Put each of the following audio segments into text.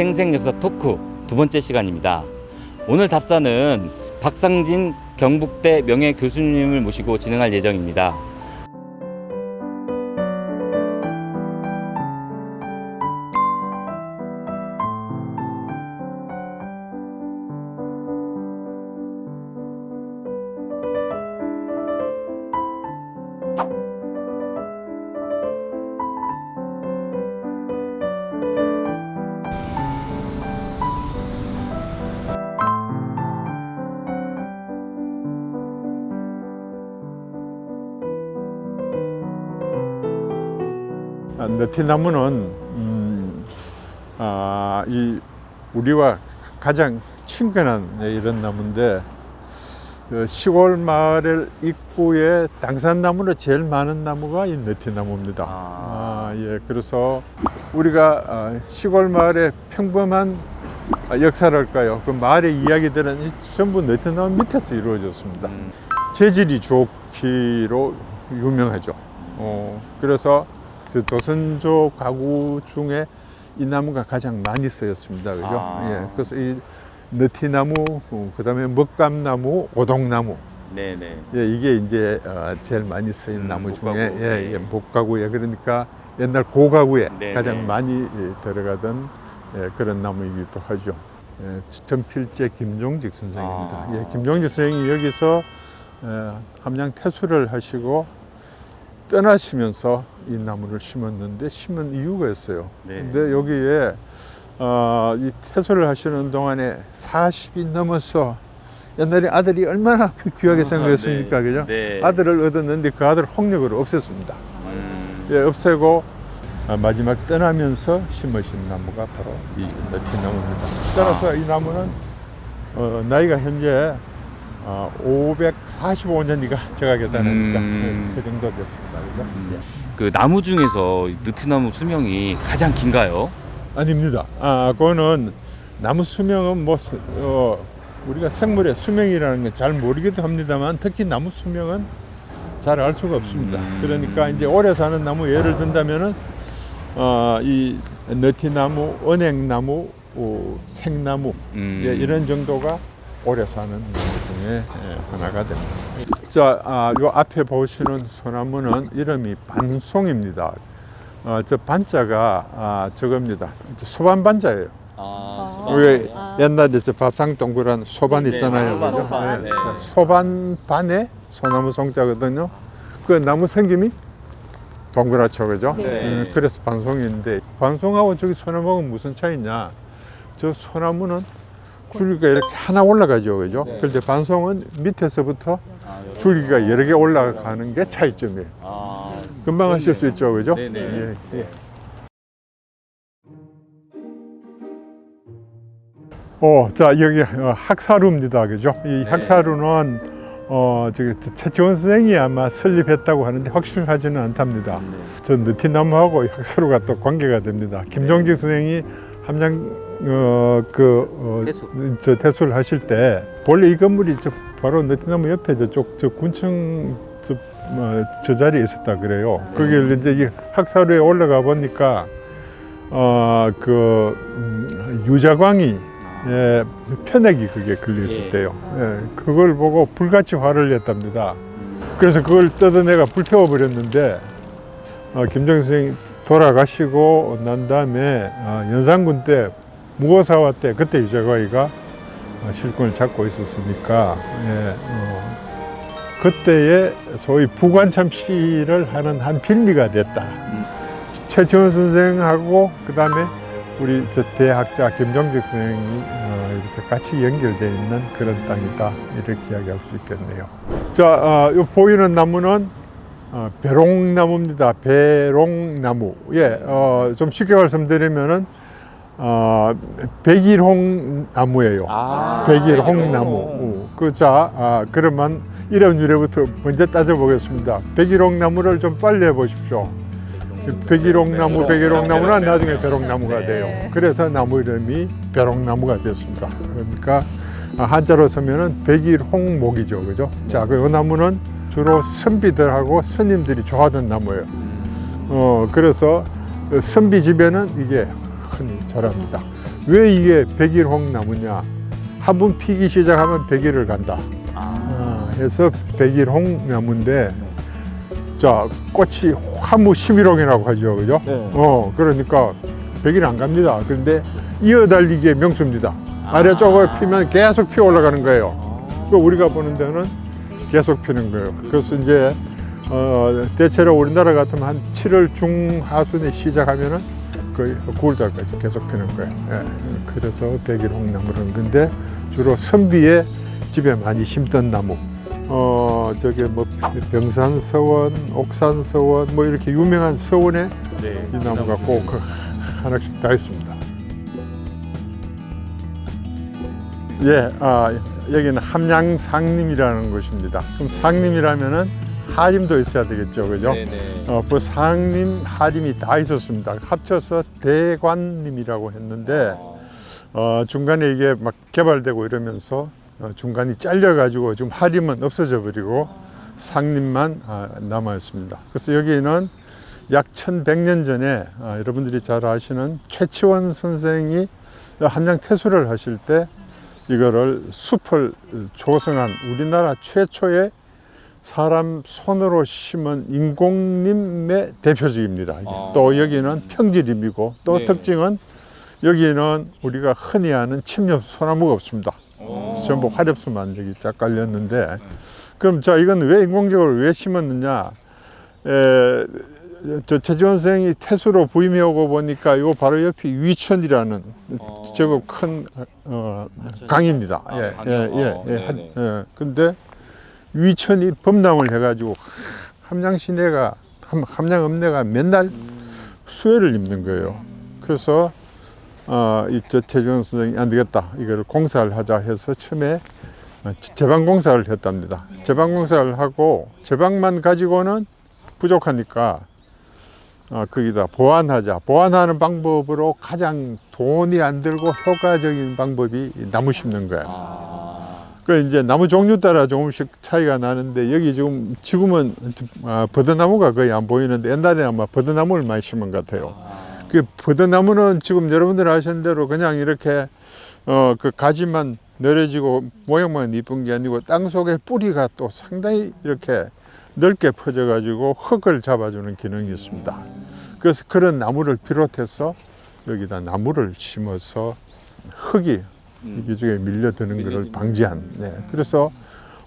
생생 역사 토크 두 번째 시간입니다. 오늘 답사는 박상진 경북대 명예 교수님을 모시고 진행할 예정입니다. 아, 너티나무는 음, 아, 이 우리와 가장 친근한 네, 이런 나무인데 그 시골 마을 입구에 당산나무로 제일 많은 나무가 이 너티나무입니다. 아. 아, 예, 그래서 우리가 아, 시골 마을의 평범한 아, 역사랄까요? 그 마을의 이야기들은 이 전부 너티나무 밑에서 이루어졌습니다. 음, 재질이 좋기로 유명하죠. 어, 그래서 그 도선조 가구 중에 이 나무가 가장 많이 쓰였습니다. 그죠? 아. 예, 그래서 이 느티나무, 그 다음에 먹감나무, 오동나무. 네네. 예, 이게 이제 어, 제일 많이 쓰인 음, 나무 중에 목가구. 예, 네. 예, 목가구에 그러니까 옛날 고가구에 네, 가장 네. 많이 예, 들어가던 예, 그런 나무이기도 하죠. 예, 전필제 김종직 선생입니다. 아. 예, 김종직 선생이 여기서 예, 함양 퇴수를 하시고 떠나시면서 이 나무를 심었는데 심은 이유가 있어요. 네. 근데 여기에 어, 이 퇴소를 하시는 동안에 40이 넘어서 옛날에 아들이 얼마나 귀하게 아, 생각했습니까, 네. 그죠? 네. 아들을 얻었는데 그 아들 홍력으로 없앴습니다. 음, 예, 없애고 어, 마지막 떠나면서 심으신 나무가 바로 이 너티나무입니다. 따라서 이 나무는 어, 나이가 현재 어, 545년 이가 제가 계산하니까 음. 예, 그 정도 됐습니다. 그죠? 그 나무 중에서 느티나무 수명이 가장 긴가요? 아닙니다. 아, 그거는 나무 수명은 뭐 수- 어, 우리가 생물의 수명이라는 건 잘 모르기도 합니다만 특히 나무 수명은 잘 알 수가 없습니다. 음. 그러니까 이제 오래 사는 나무 예를 든다면은 어, 이 너티나무, 은행나무, 어, 팽나무 음. 예, 이런 정도가 오래 사는 나무 중에 예, 하나가 됩니다. 자, 아, 요 앞에 보시는 소나무는 이름이 반송입니다. 어, 저 반자가 아, 저겁니다. 저 소반 반자예요. 아, 아. 왜 아. 옛날에 저 밥상 동그란 소반 네, 있잖아요. 소반, 그죠? 소반. 예, 네. 소반 반에 소나무 송자거든요. 그 나무 생김이 동그랗죠, 그죠? 네. 음, 그래서 반송인데 반송하고 저기 소나무하고 무슨 차이냐? 저 소나무는 줄기가 이렇게 하나 올라가죠, 그죠? 네. 그런데 반송은 밑에서부터 아, 여러- 줄기가 여러 개 올라가는 게 차이점이에요. 아, 금방 하실 수 있죠, 그죠? 네네. 예, 예. 어, 자 여기 어, 학사루입니다, 그죠? 이 네. 학사루는 어 저기 최치원 선생이 아마 설립했다고 하는데 확실하지는 않답니다. 네. 저 느티나무하고 이 학사루가 또 관계가 됩니다. 김종직 선생이 함양 어 그 어, 태수. 저 태수를 하실 때 원래 이 건물이 저 바로 느티나무 옆에 저쪽 저 군청 저, 어, 저 자리에 있었다 그래요. 거기 이제 이 학사루에 올라가 보니까 어 그 음, 유자광이 예, 편액이 그게 걸려 예. 있었대요. 예, 그걸 보고 불같이 화를 냈답니다. 음, 그래서 그걸 뜯어내가 불태워 버렸는데 어, 김정 선생이 돌아가시고 난 다음에 어, 연산군 때 무고사화 때 그때 유자과이가 어, 실권을 잡고 있었으니까 예, 어, 그때의 소위 부관참시를 하는 한 빌미가 됐다. 음. 최지원 선생하고 그 다음에 우리 저 대학자 김정직 선생이 어, 이렇게 같이 연결되어 있는 그런 땅이다 이렇게 이야기할 수 있겠네요. 자, 어, 요 보이는 나무는 어, 배롱나무입니다. 배롱나무. 예, 어, 좀 쉽게 말씀드리면은 어, 백일홍 나무예요. 아, 백일홍 나무. 그 자, 아, 그러면 이름 유래부터 먼저 따져보겠습니다. 백일홍 나무를 좀 빨리 해보십시오. 백일홍 나무, 백일홍 나무는 나중에 벼롱 나무가 네. 돼요. 그래서 나무 이름이 벼롱 나무가 됐습니다. 그러니까 한자로 쓰면은 백일홍목이죠, 그죠? 자, 그 나무는 주로 선비들하고 스님들이 좋아하던 나무예요. 어, 그래서 선비 집에는 이게 흔히 자랍니다. 왜 이게 백일홍 나무냐? 한 번 피기 시작하면 백일을 간다. 아, 해서 백일홍 나무인데 자 꽃이 화무 11홍이라고 하죠, 그죠? 네. 어 그러니까 백일 안 갑니다. 그런데 이어달리기의 명수입니다. 아래쪽을 피면 계속 피어 올라가는 거예요. 그 우리가 보는 데는 계속 피는 거예요. 그래서 이제 어, 대체로 우리나라 같으면 한 7월 중하순에 시작하면은 거의 9월달까지 계속 피는 거예요. 예. 그래서 백일 홍나무는 근데 주로 선비의 집에 많이 심던 나무. 어 저게 뭐 병산 서원, 옥산 서원 뭐 이렇게 유명한 서원에 네. 이 나무가 꼭 하나씩 다 있습니다. 예, 아, 여기는 함양상림이라는 곳입니다. 그럼 상림이라면은 하림도 있어야 되겠죠, 그죠? 네네. 어, 그 상림, 하림이 다 있었습니다. 합쳐서 대관림이라고 했는데 어, 중간에 이게 막 개발되고 이러면서 어, 중간이 잘려가지고 지금 하림은 없어져 버리고 상림만 아, 남아 있습니다. 그래서 여기는 약 1100년 전에 아, 여러분들이 잘 아시는 최치원 선생이 함양 태수를 하실 때 이거를 숲을 조성한 우리나라 최초의 사람 손으로 심은 인공림의 대표적입니다. 아. 또 여기는 평지림이고 또 네. 특징은 여기는 우리가 흔히 아는 침엽 소나무가 없습니다. 전부 화렵수만 여기 쫙 깔렸는데 그럼 자 이건 왜 인공적으로 왜 심었느냐? 에, 저 최지원 선생이 태수로 부임해 오고 보니까 이거 바로 옆이 위천이라는 어. 제법 큰 어, 강입니다. 아, 예, 강이요? 예, 예, 어, 예, 네네. 한- 예. 근데 위천이 범람을 해가지고 함양 시내가 함- 함양 읍내가 맨날 수해를 입는 거예요. 그래서 어, 이저 최지원 선생이 안 되겠다. 이거를 공사를 하자 해서 처음에 어, 제방 공사를 했답니다. 제방 공사를 하고 제방만 가지고는 부족하니까 어, 거기다 보완하자. 보완하는 방법으로 가장 돈이 안 들고 효과적인 방법이 나무 심는 거야. 아. 그 이제 나무 종류 따라 조금씩 차이가 나는데 여기 지금 지금은 아, 버드나무가 거의 안 보이는데 옛날에 아마 버드나무를 많이 심은 것 같아요. 그 버드나무는 지금 여러분들 아시는 대로 그냥 이렇게 어 그 가지만 늘어지고 모양만 이쁜 게 아니고 땅 속에 뿌리가 또 상당히 이렇게 넓게 퍼져 가지고 흙을 잡아주는 기능이 있습니다. 그래서 그런 나무를 비롯해서 여기다 나무를 심어서 흙이 음. 이쪽에 밀려드는 것을. 방지한. 네. 그래서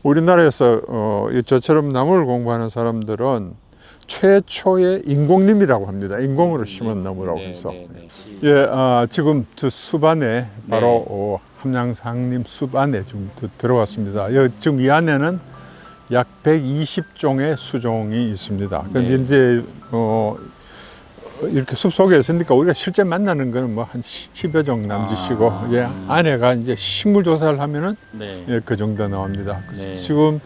우리나라에서 어, 이 저처럼 나무를 공부하는 사람들은 최초의 인공림이라고 합니다. 인공으로 심은 나무라고 네, 해서. 네, 네. 예, 아, 지금 저 숲안에 바로 네. 어, 함양상림 숲 안에 지금 드- 들어왔습니다. 여기 지금 이 안에는 약 120종의 수종이 있습니다. 근데 네. 이제 어, 이렇게 숲 속에 있으니까 우리가 실제 만나는 거는 뭐 한 10여 종 남짓이고 아. 예, 안에가 이제 식물 조사를 하면은 네. 예, 그 정도 나옵니다. 네. 지금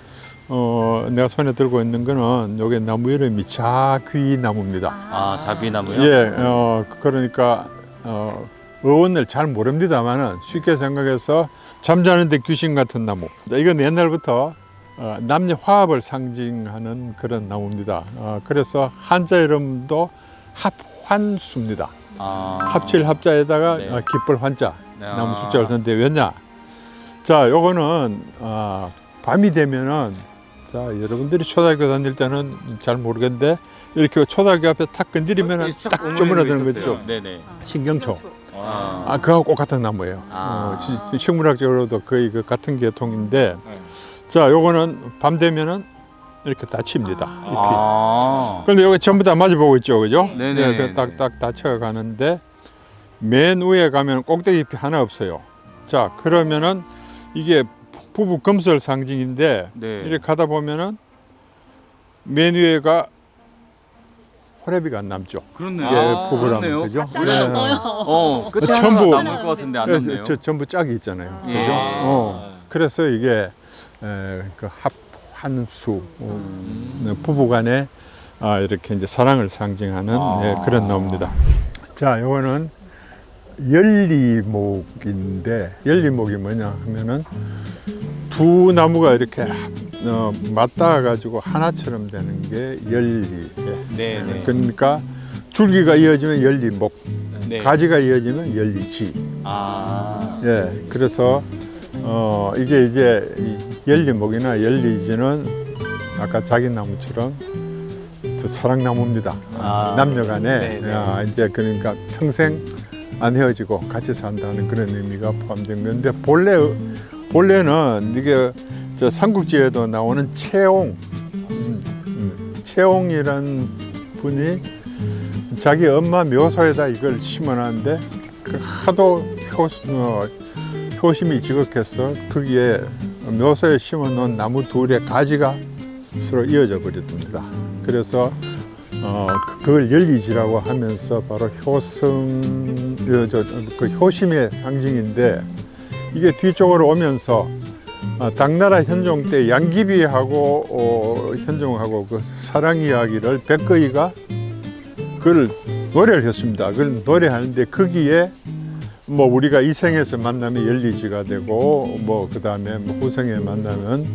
어, 내가 손에 들고 있는 거는 요게 나무 이름이 자귀나무입니다. 아, 자귀나무요? 예, 어, 그러니까 어, 어원을 잘 모릅니다만은 쉽게 생각해서 잠자는데 귀신 같은 나무. 이건 옛날부터 어, 남녀 화합을 상징하는 그런 나무입니다. 어, 그래서 한자 이름도 합환수입니다. 아. 합칠 합자에다가 네. 어, 기쁠 환자 아. 나무 숫자를 썼는데 왜냐? 자, 요거는 어, 밤이 되면은 자 여러분들이 초등학교 다닐 때는 잘 모르겠는데 이렇게 초등학교 앞에 탁 건드리면은 딱 쪼물어드는 거죠. 네네. 신경초. 아. 아, 그하고 똑같은 나무예요. 아. 어, 시- 식물학적으로도 거의 그 같은 계통인데, 네. 자, 요거는 밤 되면은 이렇게 다칩니다. 잎이. 아. 그런데 여기 전부 다 마주보고 있죠, 그죠? 네네. 그 딱딱 다쳐 가는데 맨 위에 가면 꼭대기 잎이 하나 없어요. 자, 그러면은 이게 부부 금설 상징인데 네. 이렇게 가다 보면은 맨 위에가 호래비가 안 남죠. 그렇네요. 이게 아, 부부라면 그렇네요. 그죠? 짝이 네. 어, 끝에 전부- 하나 남을 것 같은데 안 예, 남네요. 저, 저 전부 짝이 있잖아요. 예. 그죠? 어. 그래서 이게 에, 그 합 환수 어, 음. 부부간의 아, 이렇게 이제 사랑을 상징하는 아. 예, 그런 나무입니다. 자, 이거는 열리목인데 열리목이 뭐냐 하면은 두 나무가 이렇게 어, 맞닿아 가지고 하나처럼 되는 게 열리. 예. 네, 네. 그러니까 줄기가 이어지면 열리목. 네. 가지가 이어지면 열리지. 아. 예, 그래서 어 이게 이제 이 열리목이나 열리지는 아까 자기나무처럼 저 사랑나무입니다. 아. 남녀간에 네, 네. 아, 이제 그러니까 평생 안 헤어지고 같이 산다는 그런 의미가 포함된 건데 본래 본래는 이게 저 삼국지에도 나오는 채옹 음, 음, 채옹이란 분이 자기 엄마 묘소에다 이걸 심어놨는데 그 하도 효, 어, 효심이 지극해서 거기에 묘소에 심어놓은 나무 둘의 가지가 서로 이어져 버렸답니다. 그래서 어, 그- 그걸 열리지라고 하면서 바로 효성, 어, 저, 그 효심의 상징인데 이게 뒤쪽으로 오면서 아, 당나라 현종 때 양귀비하고 어, 현종하고 그 사랑 이야기를 백거이가 그걸 노래를 했습니다. 그걸 노래하는데 거기에 뭐 우리가 이 생에서 만나면 열리지가 되고 뭐 그다음에 뭐 후생에 만나면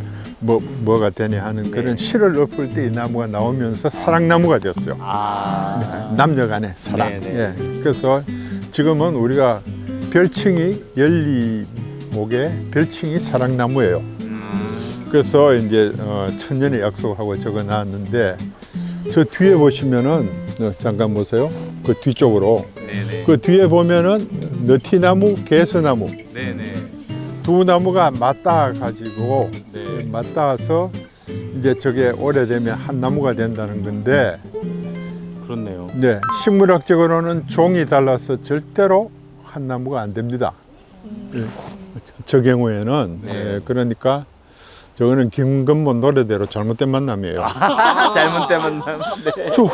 뭐 뭐가 되냐 하는 그런 시를 읊을 때 이 나무가 나오면서 사랑나무가 됐어요. 아. 남녀 간의 사랑. 네, 네. 예. 그래서 지금은 우리가 별칭이 열리목의 별칭이 사랑나무예요. 음. 그래서 이제 어, 천년의 약속하고 적어 놨는데 저 뒤에 보시면은 어, 잠깐 보세요. 그 뒤쪽으로 네네. 그 뒤에 보면은 너티나무, 개서나무 네네. 두 나무가 맞닿아 가지고 네. 맞닿아서 이제 저게 오래되면 한 나무가 된다는 건데 그렇네요. 네, 식물학적으로는 종이 달라서 절대로 한 나무가 안 됩니다. 예, 저 경우에는 네. 예, 그러니까 저거는 김건모 노래대로 잘못된 만남이에요. 잘못된 만남. 네. 저,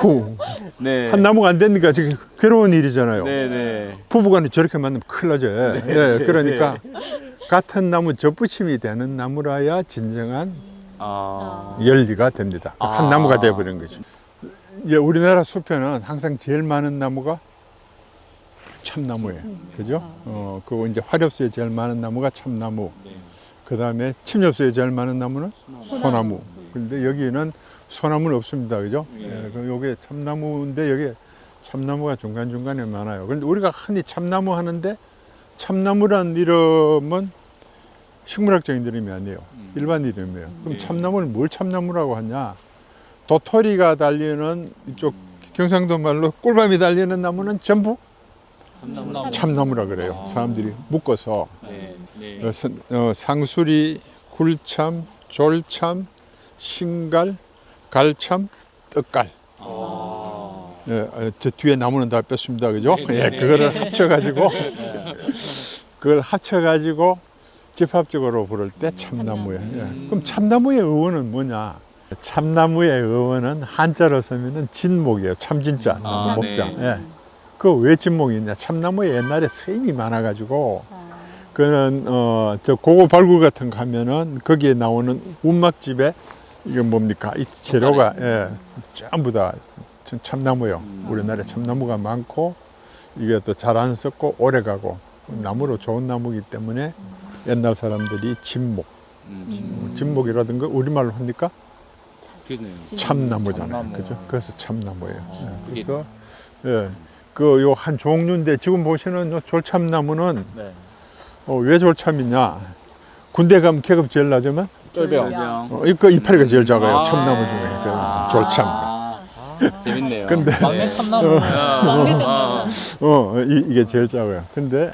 네. 한 나무가 안 되니까 저게 괴로운 일이잖아요. 네 네. 부부간에 저렇게 만나면 큰일 나죠. 예, 네, 그러니까 같은 나무 접붙임이 되는 나무라야 진정한 아. 열리가 됩니다. 아. 한 나무가 되어버린 거죠. 예, 우리나라 숲에는 항상 제일 많은 나무가 참나무예요. 그죠? 어, 그 이제 화렵수에 제일 많은 나무가 참나무. 네. 그 다음에 침엽수에 제일 많은 나무는 소나무. 근데 여기는 소나무는 없습니다. 그죠? 예, 그 요게 참나무인데 여기 참나무가 중간중간에 많아요. 그런데 우리가 흔히 참나무 하는데 참나무란 이름은 식물학적인 이름이 아니에요. 일반 이름이에요. 그럼 네. 참나무는 뭘 참나무라고 하냐? 도토리가 달리는 이쪽 경상도 말로 꿀밤이 달리는 나무는 전부 참나무. 참나무라 그래요. 아. 사람들이 묶어서 네. 네. 어, 선- 어, 상수리, 굴참, 졸참, 신갈, 갈참, 떡갈. 아. 예, 어, 저 뒤에 나무는 다 뺐습니다, 그죠? 네, 예, 네. 그거를 합쳐가지고 그걸 합쳐가지고 집합적으로 부를 때 참나무예요. 예. 그럼 참나무의 의원은 뭐냐? 참나무의 의원은 한자로 쓰면은 진목이에요. 참진자, 나무 아, 목자. 네. 예. 그왜 진목이 있냐? 참나무에 옛날에 스님이 많아가지고 그는 어 저 고고 발굴 같은 거 하면은 거기에 나오는 운막집에 이게 뭡니까 이 재료가 예 전부 다 참- 참나무예요. 우리나라에 참나무가 많고 이게 또 잘 안 썩고 오래 가고 나무로 좋은 나무이기 때문에 옛날 사람들이 진목, 음. 진목이라든가 우리말로 합니까? 참나무잖아요. 참나무. 그죠? 그래서 참나무예요. 어, 예. 그게- 그래서 예. 그 요 한 종류인데 지금 보시는 요 졸참나무는 네. 어, 왜 졸참이냐? 군대 가면 계급 제일 낮으면 쫄병. 어, 이거 이파리가 제일 작아요. 아. 참나무 중에 그 아. 졸참. 재밌네요. 근데- 막내 참나무. 막내 참나무. 어, 이, 이게 제일 작아요. 근데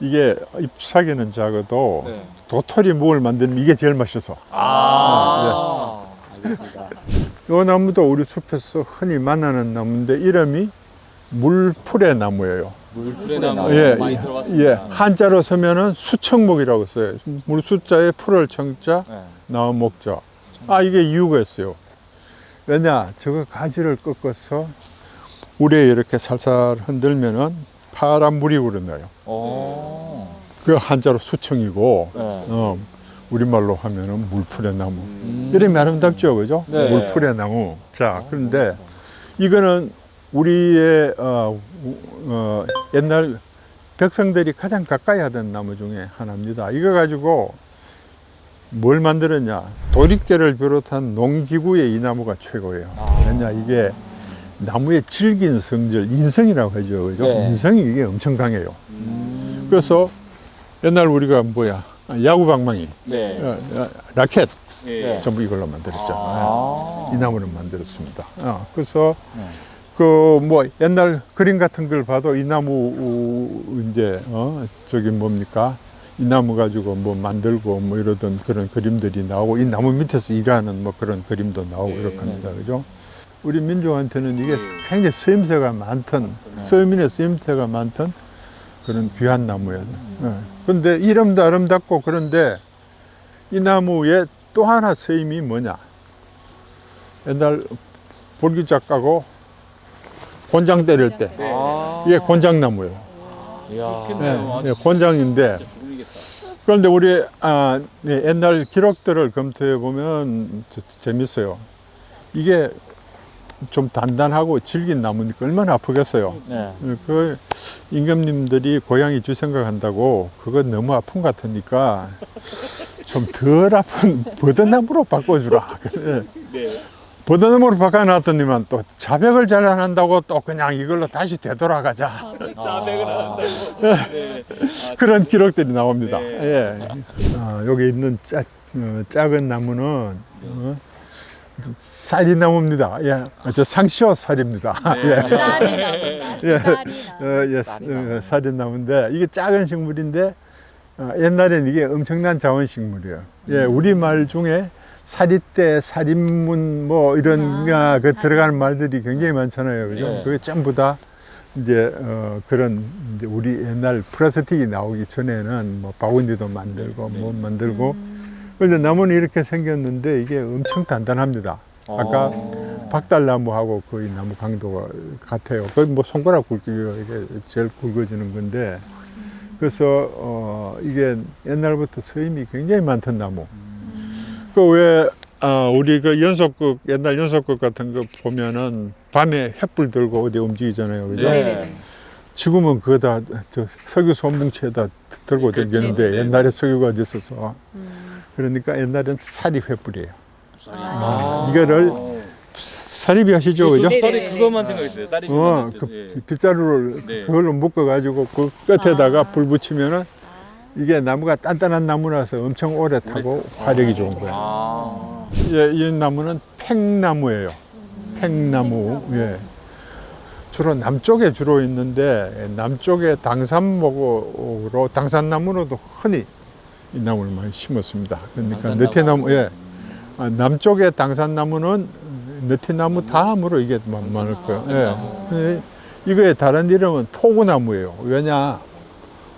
이게 잎사귀는 작아도 네. 도토리 무을 만들면 이게 제일 맛있어. 아. 알겠습니다. 이 나무도 우리 숲에서 흔히 만나는 나무인데 이름이 물풀의 나무예요. 물풀에나무 예, 많이 예, 들어봤습니다. 예. 한자로 쓰면은 수청목이라고 써요. 물 숫자에 풀을 청자, 네. 나무 목자. 아 이게 이유가 있어요. 왜냐 저거 가지를 꺾어서 물에 이렇게 살살 흔들면은 파란 물이 우러나요. 오. 그 한자로 수청이고 네. 어, 우리말로 하면은 물풀의 나무. 음. 이름이 아름답죠, 그죠? 네. 물풀의 나무. 자, 그런데 이거는 우리의 어, 우- 어, 옛날 백성들이 가장 가까이 하던 나무 중에 하나입니다. 이거 가지고 뭘 만들었냐? 도립개를 비롯한 농기구에 이 나무가 최고예요. 아. 왜냐 이게 나무의 질긴 성질, 인성이라고 하죠. 그죠? 네. 인성이 이게 엄청 강해요. 그래서 옛날 우리가 뭐야, 야구 방망이, 네. 어, 어, 라켓, 네. 전부 이걸로 만들었잖아요. 아. 이 나무를 만들었습니다. 어, 그래서 네. 그 뭐 옛날 그림 같은 걸 봐도 이 나무 우, 이제 어 저기 뭡니까 이 나무 가지고 뭐 만들고 뭐 이러던 그런 그림들이 나오고 이 나무 밑에서 일하는 뭐 그런 그림도 나오고 네. 이렇게 합니다. 그죠? 우리 민족한테는 이게 굉장히 쓰임새가 많던 서민의 쓰임새가 많던 그런 귀한 나무예요. 그런데 이름도 아름답고 그런데 이 나무에 또 하나 쓰임이 뭐냐? 옛날 볼기 작가고 곤장 때릴 때 아. 이게 곤장나무예요. 이야. 예, 예, 곤장인데 그런데 우리 아, 네, 옛날 기록들을 검토해 보면 저- 재밌어요. 이게 좀 단단하고 질긴 나무니까 얼마나 아프겠어요. 네. 예, 그 임금님들이 고양이 주 생각한다고 그거 너무 아픈 것 같으니까 좀 덜 아픈 버드나무로 바꿔주라. 예. 버드나무로 바꿔놨더니만 또 자백을 잘 안 한다고 또 그냥 이걸로 다시 되돌아가자. 자백을 안 그런 기록들이 나옵니다. 예. 아, 여기 있는 짜, 어, 작은 나무는 어, 쌀이 나무입니다. 예. 저 상시호 쌀입니다. 예. 쌀이. 예. 쌀이 나. 어, 예, 어, 살인 나무인데 이게 작은 식물인데 어, 옛날엔 이게 엄청난 자원식물이에요. 예, 우리 말 중에 사리대, 살인문 뭐 이런 아, 아, 그. 들어가는 말들이 굉장히 많잖아요. 그죠? 예. 그게 전부 다 이제 어, 그런 이제 우리 옛날 플라스틱이 나오기 전에는 뭐 바구니도 만들고 뭐 만들고 그런데 나무는 이렇게 생겼는데 이게 엄청 단단합니다. 아까 박달나무하고 거의 나무 강도가 같아요. 거의 뭐 손가락 굵기가 이게 제일 굵어지는 건데, 그래서 어 이게 옛날부터 서임이 굉장히 많던 나무. 그왜 아, 우리 그 연속극 옛날 연속극 같은 거 보면은 밤에 횃불 들고 어디 움직이잖아요, 그죠? 네. 지금은 그거 다저 석유 소뭉치에다 들고 네. 옛날에 석유가 어디 있어서 음. 그러니까 옛날엔 사리 횃불이에요. 아. 이거를 사리비 하시죠, 그죠? 네, 네, 쌀이 네. 그것만 생각했어요. 쌀이 어, 그것만 그 예. 빗자루를 네. 그걸로 묶어 가지고 그 끝에다가 아. 불 붙이면은 이게 나무가 단단한 나무라서 엄청 오래 타고 화력이 좋은 거예요. 아. 예, 이 나무는 팽나무예요. 팽나무. 예. 주로 남쪽에 주로 있는데 남쪽에 당산목으로 당산나무로도 흔히 이 나무를 많이 심었습니다. 그러니까 당산나무. 느티나무, 예. 아, 남쪽에 당산나무는 느티나무 다음으로 이게 많- 많을 거예요. 예. 이거의 다른 이름은 포구나무예요. 왜냐?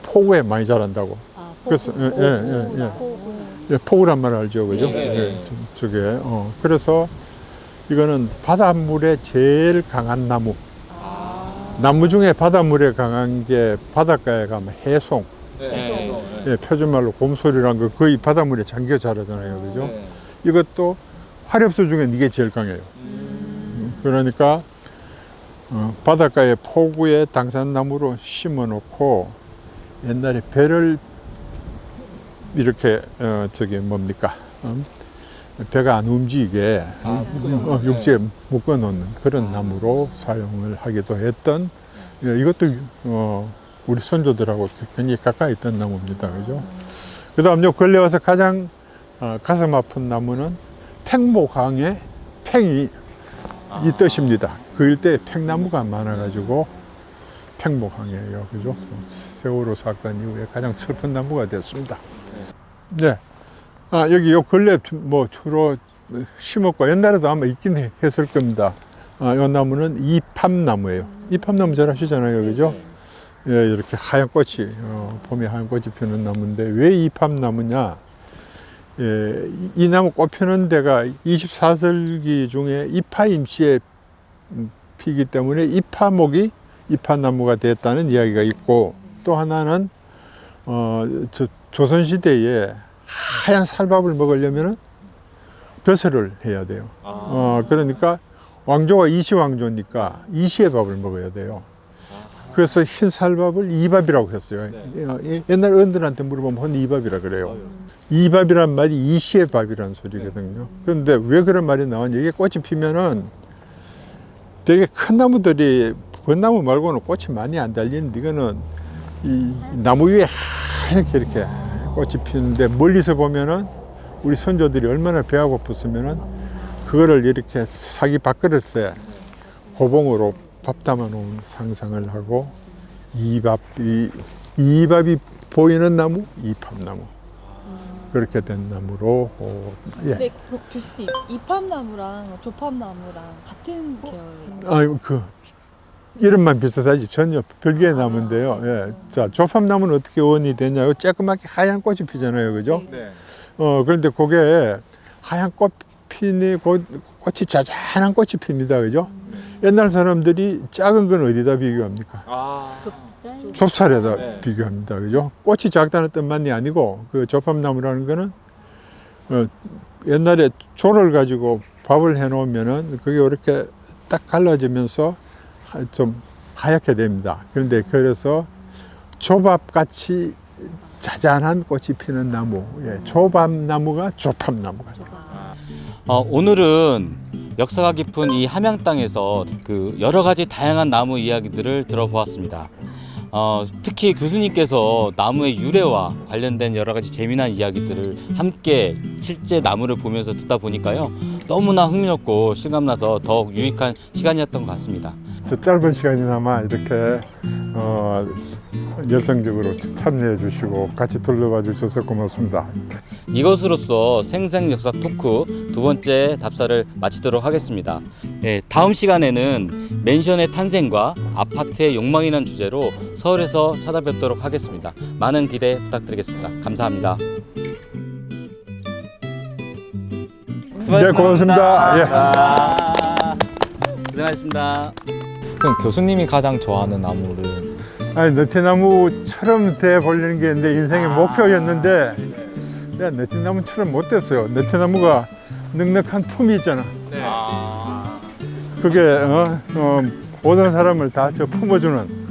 포구에 많이 자란다고. 아, 그래서, 포구. 예, 예, 예, 예. 포구. 예, 포구란 말 알죠, 그죠? 네, 네. 예, 저- 저게 어, 그래서 이거는 바닷물에 제일 강한 나무. 아. 나무 중에 바닷물에 강한 게 바닷가에 가면 해송. 네. 예, 표준말로 곰소리란 거 거의 바닷물에 잠겨 자라잖아요, 그죠? 네. 이것도 화렵수 중엔 이게 제일 강해요. 음. 그러니까 어, 바닷가에 포구에 당산나무로 심어 놓고 옛날에 배를 이렇게 어, 저기 뭡니까? 음, 배가 안 움직이게 아, 어, 육지에 묶어 놓는 그런 나무로 사용을 하기도 했던 예, 이것도 어, 우리 선조들하고 굉장히 가까이 있던 나무입니다. 그죠? 그 다음 요 근래 와서 가장 어, 가슴 아픈 나무는 팽목항에 팽이 이 뜻입니다. 그 일대에 팽나무가 많아 가지고 팽목항이에요. 그죠? 세월호 사건 이후에 가장 슬픈 나무가 됐습니다. 네. 아, 여기 요 근래 주- 뭐 주로 심었고 옛날에도 아마 있긴 해- 했을 겁니다. 아, 요 나무는 이팝나무예요. 이팝나무 잘 아시잖아요. 그죠? 예, 이렇게 하얀 꽃이, 어, 봄에 하얀 꽃이 피는 나무인데 왜 이팝나무냐? 예, 이- 이 나무 꽃 피는 데가 24절기 중에 이파임씨에 음, 피기 때문에 이파목이 이파나무가 됐다는 이야기가 있고 또 하나는 어, 저, 조선시대에 하얀 살밥을 먹으려면 벼슬을 해야 돼요. 아. 어, 그러니까 왕조가 이시왕조니까 이시의 밥을 먹어야 돼요. 그래서 흰 살밥을 이밥이라고 했어요. 어, 예- 옛날 어른들한테 물어보면 헌 이밥이라 그래요. 이밥이란 말이 이시의 밥이라는 소리거든요. 그런데 왜 그런 말이 나왔냐? 이게 꽃이 피면은 되게 큰 나무들이 벚나무 말고는 꽃이 많이 안 달리는데 이거는 이 나무 위에 하얗게 이렇게 꽃이 피는데 멀리서 보면은 우리 선조들이 얼마나 배가 고팠으면은 그거를 이렇게 사기 밥그릇에 고봉으로 밥 담아 놓은 상상을 하고 이밥 이 이밥이 보이는 나무 이팝나무 그렇게 된 나무로 어, 예. 근데 그 교수님 이팝나무랑 조팝나무랑 같은 계열이에요. 아이고 그 이름만 비슷하지 전혀 별개의 나무인데요. 예. 자 조팝나무는 어떻게 원이 되냐고 쬐끄맣게 하얀 꽃이 피잖아요, 그죠? 네. 어 그런데 그게 하얀 꽃 피니 고- 꽃이 자잔한 꽃이 핍니다, 그죠? 옛날 사람들이 작은 건 어디다 비교합니까? 아. 좁쌀에다 네. 비교합니다, 그죠? 꽃이 작다는 뜻만이 아니고 그 조팝나무라는 거는 어, 옛날에 조를 가지고 밥을 해 놓으면은 그게 이렇게 딱 갈라지면서 하- 좀 하얗게 됩니다. 그런데 그래서 조밥 같이 자잔한 꽃이 피는 나무, 예, 조밥나무가 조팝나무가. 어, 오늘은 역사가 깊은 이 함양 땅에서 그 여러 가지 다양한 나무 이야기들을 들어보았습니다. 어, 특히 교수님께서 나무의 유래와 관련된 여러 가지 재미난 이야기들을 함께 실제 나무를 보면서 듣다 보니까요 너무나 흥미롭고 실감나서 더욱 유익한 시간이었던 것 같습니다. 저 짧은 시간이나마 이렇게 어, 열성적으로 참여해 주시고 같이 둘러봐 주셔서 고맙습니다. 이것으로써 생생 역사 토크 두 번째 답사를 마치도록 하겠습니다. 예, 다음 시간에는 맨션의 탄생과 아파트의 욕망이라는 주제로 서울에서 찾아뵙도록 하겠습니다. 많은 기대 부탁드리겠습니다. 감사합니다. 네, 고맙습니다. 예. 아, 고생하셨습니다. 그럼 교수님이 가장 좋아하는 나무를 아니 느티나무처럼 돼 보려는 게 내 인생의 목표였는데 내가 느티나무처럼 못 됐어요. 느티나무가 넉넉한 품이 있잖아. 네. 그게 어, 어, 모든 사람을 다 저 품어주는